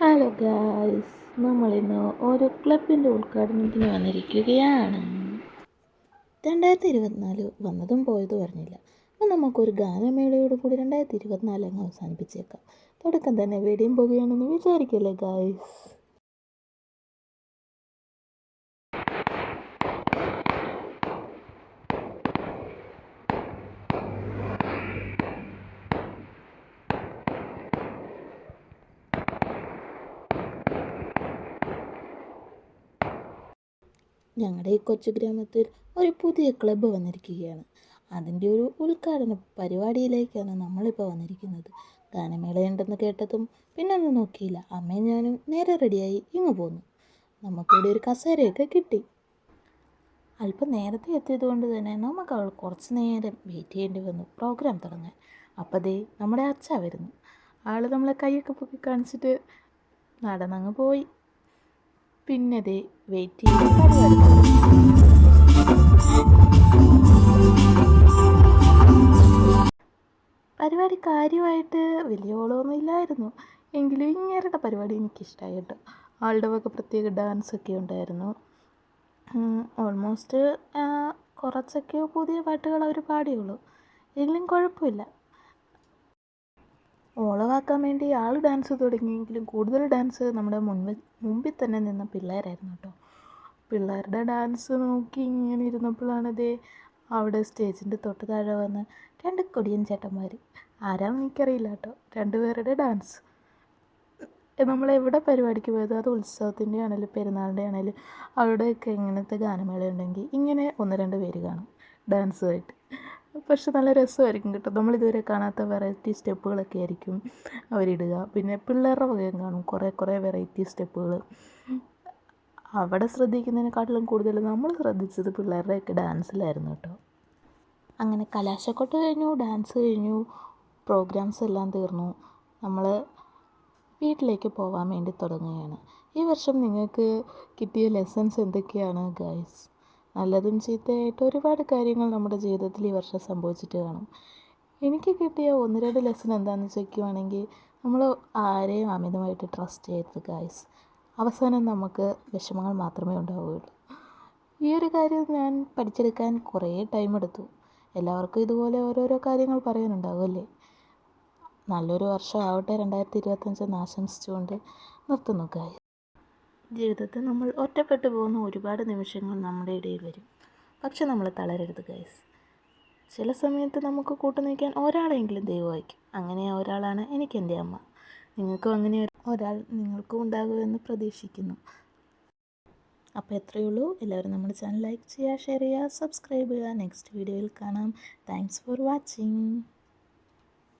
Hello guys നമ്മളിന്ന് ഒരു ക്ലബിന്റെ ഉദ്ഘാടനത്തിന് വന്നിരിക്കുകയാണ്. രണ്ടായിരത്തി ഇരുപത്തിനാല് വന്നതും പോയതും അറിഞ്ഞില്ല. അപ്പോൾ നമുക്കൊരു ഗാനമേളയോട് കൂടി രണ്ടായിരത്തി ഇരുപത്തിനാല് അങ്ങ് അവസാനിപ്പിച്ചേക്കാം. തുടക്കം തന്നെ വെടിയും പോകുകയാണെന്ന് വിചാരിക്കല്ലേ ഗായ്സ് ഞങ്ങളുടെ ഈ കൊച്ചു ഗ്രാമത്തിൽ ഒരു പുതിയ ക്ലബ്ബ് വന്നിരിക്കുകയാണ്. അതിന്റെ ഒരു ഉദ്ഘാടന പരിപാടിയിലേക്കാണ് നമ്മളിപ്പോൾ വന്നിരിക്കുന്നത്. ഗാനമേളയുണ്ടെന്ന് കേട്ടതും പിന്നെ ഒന്നും നോക്കിയില്ല. അമ്മയും ഞാനും നേരെ റെഡിയായി ഇങ്ങ് പോന്നു. നമുക്കിവിടെ ഒരു കസേരയൊക്കെ കിട്ടി. അല്പം നേരത്തെ എത്തിയത് കൊണ്ട് തന്നെ നമുക്ക് അവൾ കുറച്ച് നേരം വെയിറ്റ് ചെയ്യേണ്ടി വന്നു പ്രോഗ്രാം തുടങ്ങാൻ. അപ്പോൾ ദേ നമ്മുടെ അച്ഛ വരുന്നു. ആൾ നമ്മളെ കൈയൊക്കെ പൊക്കി കാണിച്ചിട്ട് നടന്നങ്ങ് പോയി. പിന്നെ ദേ വെയിറ്റ് പരിപാടി കാര്യമായിട്ട് വലിയ ഓളമൊന്നും ഇല്ലായിരുന്നു. എങ്കിലും ഇങ്ങേരുടെ പരിപാടി എനിക്കിഷ്ടമായി കേട്ടോ ആളുടെ വക പ്രത്യേക ഡാൻസ് ഒക്കെ ഉണ്ടായിരുന്നു. ഓൾമോസ്റ്റ് കുറച്ചൊക്കെ പുതിയ പാട്ടുകൾ അവർ പാടിയുള്ളൂ. എങ്കിലും കുഴപ്പമില്ല. ഓളമാക്കാൻ വേണ്ടി ആൾ ഡാൻസ് തുടങ്ങിയെങ്കിലും കൂടുതൽ ഡാൻസ് നമ്മുടെ മുൻപിൽ മുമ്പിൽ തന്നെ നിന്ന പിള്ളേരായിരുന്നു കേട്ടോ. പിള്ളേരുടെ ഡാൻസ് നോക്കി ഇങ്ങനെ ഇരുന്നപ്പോഴാണ് ദേ അവിടെ സ്റ്റേജിന്റെ തൊട്ട് താഴെ വന്ന് രണ്ട് കൊടിയൻ ചേട്ടന്മാർ ആരാന്ന് എനിക്കറിയില്ല കേട്ടോ. രണ്ടുപേരുടെ ഡാൻസ് നമ്മൾ എവിടെ പരിപാടിക്ക് പോയത്? അത് ഉത്സവത്തിന്റെ ആണെങ്കിലും പെരുന്നാളിന്റെ ആണെങ്കിലും അവിടെയൊക്കെ ഇങ്ങനത്തെ ഗാനമേള ഉണ്ടെങ്കിൽ ഇങ്ങനെ ഒന്ന് രണ്ട് പേര് കാണും. ഡാൻസുമായിട്ട് പക്ഷെ നല്ല രസമായിരിക്കും കേട്ടോ. നമ്മളിതുവരെ കാണാത്ത വെറൈറ്റി സ്റ്റെപ്പുകളൊക്കെ ആയിരിക്കും അവരിടുക. പിന്നെ പിള്ളേരുടെ വകയും കാണും. കുറേ കുറേ വെറൈറ്റി സ്റ്റെപ്പുകൾ അവിടെ ശ്രദ്ധിക്കുന്നതിനെക്കാട്ടിലും കൂടുതൽ നമ്മൾ ശ്രദ്ധിച്ചത് പിള്ളേരുടെയൊക്കെ ഡാൻസിലായിരുന്നു കേട്ടോ. അങ്ങനെ കലാശക്കൊട്ട് കഴിഞ്ഞു ഡാൻസ് കഴിഞ്ഞു പ്രോഗ്രാംസ് എല്ലാം തീർന്നു. നമ്മൾ വീട്ടിലേക്ക് പോകാൻ വേണ്ടി തുടങ്ങുകയാണ്. ഈ വർഷം നിങ്ങൾക്ക് കിട്ടിയ ലെസൺസ് എന്തൊക്കെയാണ് ഗൈസ് നല്ലതും ചീത്തയായിട്ട് ഒരുപാട് കാര്യങ്ങൾ നമ്മുടെ ജീവിതത്തിൽ ഈ വർഷം സംഭവിച്ചിട്ട് കാണും. എനിക്ക് കിട്ടിയ ഒന്ന് രണ്ട് ലെസൺ എന്താണെന്ന് ചോദിക്കുവാണെങ്കിൽ നമ്മൾ ആരെയും അമിതമായിട്ട് ട്രസ്റ്റ് ചെയ്യരുത് ഗായ്സ് അവസാനം നമുക്ക് വിഷമങ്ങൾ മാത്രമേ ഉണ്ടാവുകയുള്ളൂ. ഈ ഒരു കാര്യം ഞാൻ പഠിച്ചെടുക്കാൻ കുറേ ടൈം എടുത്തു. എല്ലാവർക്കും ഇതുപോലെ ഓരോരോ കാര്യങ്ങൾ പറയാനുണ്ടാവുമല്ലേ നല്ലൊരു വർഷം ആവട്ടെ രണ്ടായിരത്തി ഇരുപത്തഞ്ചെന്ന് ആശംസിച്ചുകൊണ്ട് നിർത്തുന്നു ഗായ് ജീവിതത്തിൽ നമ്മൾ ഒറ്റപ്പെട്ടു പോകുന്ന ഒരുപാട് നിമിഷങ്ങൾ നമ്മുടെ ഇടയിൽ വരും. പക്ഷെ നമ്മൾ തളരരുത് ഗൈസ് ചില സമയത്ത് നമുക്ക് കൂട്ടു നിൽക്കാൻ ഒരാളെങ്കിലും ദൈവമായിരിക്കും. അങ്ങനെ ഒരാളാണ് എനിക്ക് എന്റെ അമ്മ. നിങ്ങൾക്കും അങ്ങനെ ഒരാൾ നിങ്ങൾക്കും ഉണ്ടാകുമെന്ന് പ്രതീക്ഷിക്കുന്നു. അപ്പോൾ എത്രയേ ഉള്ളൂ. എല്ലാവരും നമ്മുടെ ചാനൽ ലൈക്ക് ചെയ്യുക ഷെയർ ചെയ്യുക സബ്സ്ക്രൈബ് ചെയ്യുക. നെക്സ്റ്റ് വീഡിയോയിൽ കാണാം. Thanks for watching